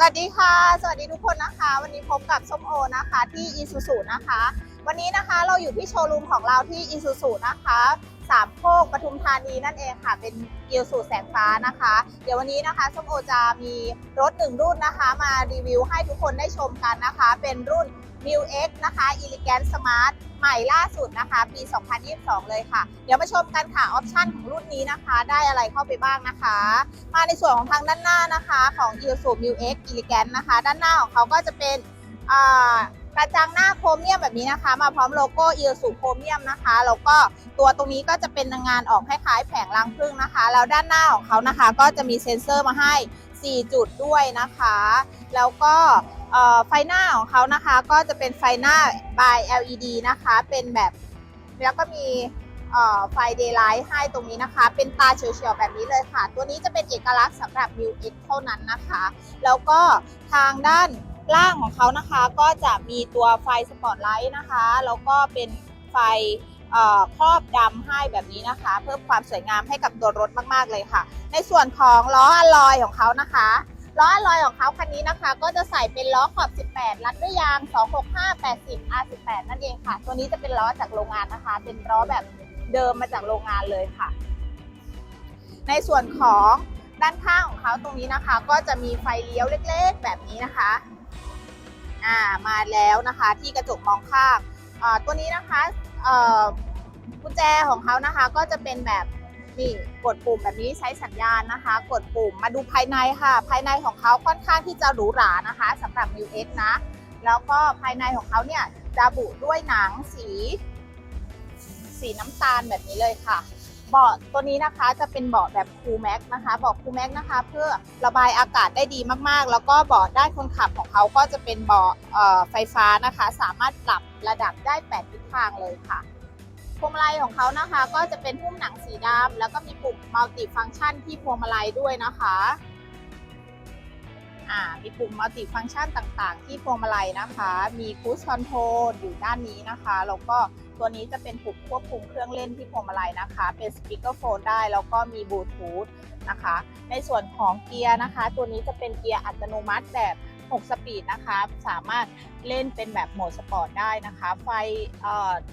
สวัสดีค่ะ สวัสดีทุกคนนะคะ วันนี้พบกับส้มโอนะคะที่อีซูซูนะคะ วันนี้นะคะเราอยู่ที่โชว์รูมของเราที่อีซูซูนะคะสามโคกปทุมธานีนั่นเองค่ะ เป็นอีซูซูแสงฟ้านะคะ เดี๋ยววันนี้นะคะส้มโอจะมีรถหนึ่งรุ่นนะคะ มารีวิวให้ทุกคนได้ชมกันนะคะ เป็นรุ่น New X นะคะ Elegant Smart ใหม่ล่าสุดนะคะ ปี 2022 เลยค่ะ เดี๋ยวมาชมกันค่ะออปชันของรุ่นนี้นะคะ ได้อะไรเข้าไปบ้างนะคะ มาในส่วนของทางด้านหน้านะคะของ i s u Mu X Elegant นะคะ ด้านหน้าของเขาก็จะเป็นกระจังหน้าโครเมียมแบบนี้นะคะ มาพร้อมโลโก้ i s u โครเมียมนะคะแล้วก็ตัวตรงนี้ก็จะเป็นงานออกคล้ายๆแผงรังผึ้งนะคะแล้วด้านหน้าของเขานะคะ ก็จะมีเซ็นเซอร์มาให้ 4 จุดด้วยนะคะ แล้วก็ ไฟหน้าของเขานะคะก็จะเป็นไฟหน้า by LED นะคะ เป็นแบบแล้วก็มีไฟ daylight ให้ตรงนี้นะคะ เป็นตาเฉียวๆแบบนี้เลยค่ะ ตัวนี้จะเป็นเอกลักษณ์สำหรับ New X เท่านั้นนะคะ แล้วก็ทางด้านล่างของเขานะคะก็จะมีตัวไฟสปอตไลท์นะคะ แล้วก็เป็นไฟครอบดำให้แบบนี้นะคะ เพิ่มความสวยงามให้กับตัวรถมากๆเลยค่ะ ในส่วนของล้ออะลอยของเขานะคะ ล้อลอยของเขาคันนี้นะคะ ก็จะใส่เป็นล้อขอบ 18 รัดด้วยยาง 265 80 R18 นั่นเองค่ะ ตัวนี้จะเป็นล้อจากโรงงานนะคะ เป็นล้อแบบเดิมมาจากโรงงานเลยค่ะ ในส่วนของด้านข้างของเขาตรงนี้นะคะ ก็จะมีไฟเลี้ยวเล็กๆ แบบนี้นะคะ อ่ามาแล้วนะคะที่กระจกมองข้างอ่าตัวนี้นะคะอ่อกุญแจของเขานะคะก็จะเป็นแบบ นี่กดปุ่มแบบนี้ใช้สัญญาณนะคะ กดปุ่มมาดูภายในค่ะ ภายในของเขาค่อนข้างที่จะหรูหรานะคะสำหรับ New X นะ แล้วก็ภายในของเขาเนี่ยจะบุด้วยหนังสี สีน้ำตาลแบบนี้เลยค่ะเบาะตัวนี้นะคะจะเป็นเบาะแบบคูแม็กนะคะเบาะคูแม็กนะคะเพื่อระบายอากาศได้ดีมากๆ แล้วก็เบาะด้านคนขับของเขาก็จะเป็นเบาะไฟฟ้านะคะ สามารถปรับระดับได้ 8 ทิศทางเลยค่ะ พวงมาลัยของเขานะคะ ก็จะเป็นหุ้มหนังสีดำแล้วก็มีปุ่มมัลติฟัง c t ชันที่พวงมาลัยด้วยนะคะอ่ามีปุ่มมัลติฟัง c t ชันต่างๆ ที่พวงมาลัยนะคะ มีคูสคอนโทรลอยู่ด้านนี้นะคะ แล้วก็ตัวนี้จะเป็นปุ่มควบคุมเครื่องเล่นที่พวงมาลัยนะคะ เป็นสปีกเกอร์โฟนได้ แล้วก็มีบลูทูธนะคะ ในส่วนของเกียร์นะคะ ตัวนี้จะเป็นเกียร์อัตโนมัติแบบ 6 สปีดนะคะ สามารถเล่นเป็นแบบโหมดสปอร์ตได้นะคะ ไฟ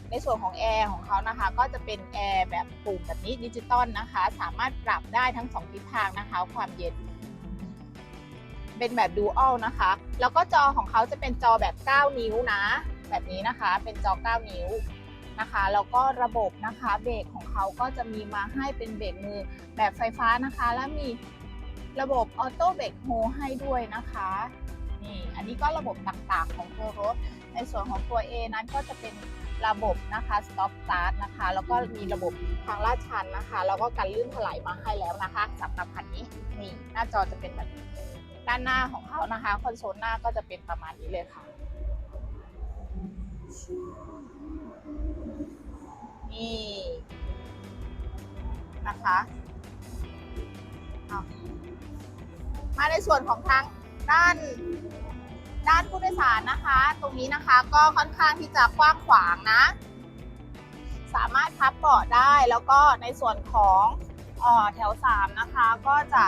ในส่วนของแอร์ของเขานะคะ ก็จะเป็นแอร์แบบปุ่มแบบนี้ดิจิตอลนะคะ สามารถปรับได้ทั้ง 2 ทิศทางนะคะ ความเย็น เป็นแบบดูอัลนะคะ แล้วก็จอของเขาจะเป็นจอแบบ 9 นิ้วนะ แบบนี้นะคะ เป็นจอ 9 นิ้วนะคะแล้วก็ระบบนะคะเบรกของเขาก็จะมีมาให้เป็นเบรกมือแบบไฟฟ้านะคะ และมีระบบออโต้เบรกโฮให้ด้วยนะคะ นี่อันนี้ก็ระบบต่างๆของตัวรถ ในส่วนของตัว A นั้นก็จะเป็นระบบนะคะ stop start นะคะ แล้วก็มีระบบทางลาดชันนะคะ แล้วก็การลื่นถลายมาให้แล้วนะคะสำหรับคันนี้นี่หน้าจอจะเป็นแบบนี้ด้านหน้าของเขานะคะคอนโซลหน้าก็จะเป็นประมาณนี้เลยค่ะนี่นะคะมาในส่วนของทาง ด้านด้านผู้โดยสารนะคะ ตรงนี้นะคะก็ค่อนข้างที่จะกว้างขวางนะ สามารถพับเบาะได้แล้วก็ในส่วนของออแถว 3 นะคะ ก็จะ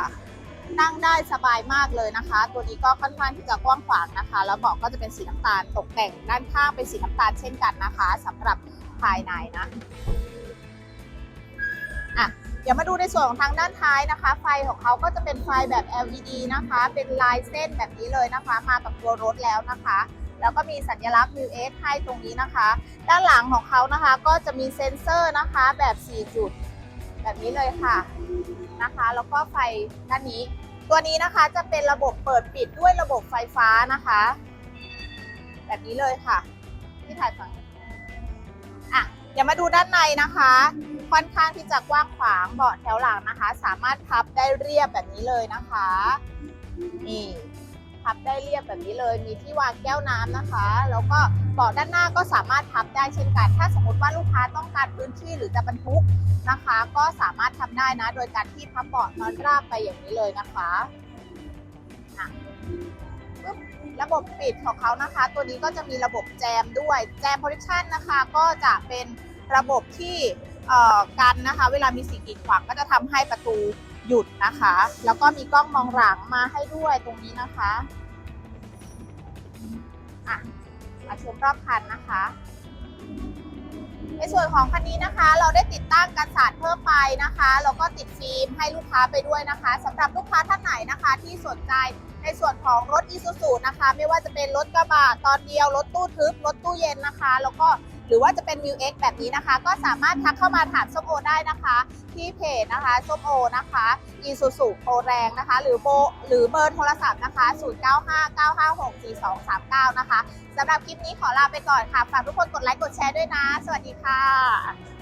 นั่งได้สบายมากเลยนะคะ ตัวนี้ก็ค่อนข้างที่จะกว้างขวางนะคะ แล้วเบาะก็จะเป็นสีน้ำตาลตกแต่งด้านข้างเป็นสีน้ำตาลเช่นกันนะคะสำหรับภายในนะอะ ดี๋ยวมาดูในส่วนของทางด้านท้ายนะคะ ไฟของเขาก็จะเป็นไฟแบบ LED นะคะ เป็นลายเส้นแบบนี้เลยนะคะ มากับตัวรถแล้วนะคะ แล้วก็มีสัญลักษณ์ New X ให้ตรงนี้นะคะ ด้านหลังของเขานะคะ ก็จะมีเซ็นเซอร์นะคะแบบ 4 จุด แบบนี้เลยค่ะนะคะ แล้วก็ไฟด้านนี้ ตัวนี้นะคะจะเป็นระบบเปิดปิดด้วยระบบไฟฟ้านะคะ แบบนี้เลยค่ะ ที่ถ่ายฝั่งอะเดี๋ยวมาดูด้านในนะคะ ค่อนข้างที่จะกว้างขวางเบาะแถวหลังนะคะ สามารถพับได้เรียบแบบนี้เลยนะคะนี่พับได้เรียบแบบนี้เลย มีที่วางแก้วน้ำนะคะ แล้วก็เบาะด้านหน้าก็สามารถพับได้เช่นกัน ถ้าสมมติว่าลูกค้าต้องการพื้นที่หรือจะบรรทุกนะคะ ก็สามารถทำได้นะ โดยการที่พับเบาะนอนราบไปอย่างนี้เลยนะคะระบบปิดของเขานะคะ ตัวนี้ก็จะมีระบบแจมด้วย แจมโพซิชันนะคะ ก็จะเป็นระบบที่ กันนะคะ เวลามีสิ่งกีดขวางก็จะทำให้ประตูหยุดนะคะ แล้วก็มีกล้องมองหลังมาให้ด้วยตรงนี้นะคะอะมาชมรอบคันนะคะ ในส่วนของคันนี้นะคะ เราได้ติดตั้งกันสาดเพิ่มไปนะคะแล้วก็ติดฟิล์มให้ลูกค้าไปด้วยนะคะสำหรับลูกค้าท่านไหนนะคะที่สนใจในส่วนของรถ i s u z u นะคะ ไม่ว่าจะเป็นรถกระบะตอนเดียวรถตู้ทึบรถตู้เย็นนะคะ แล้วก็ หรือว่าจะเป็น m ิว X แบบนี้นะคะ ก็สามารถทักเข้ามาถามส้มโอได้นะคะ ที่เพจนะคะส้มโอนะคะ i s u z u โปรแรงนะคะ หรือโบหรือเบอร์โทรศัพท์นะคะ 0959564239 นะคะสำหรับคลิปนี้ขอลาไปก่อนค่ะฝากทุกคนกดไลค์กดแชร์ด้วยนะ สวัสดีค่ะ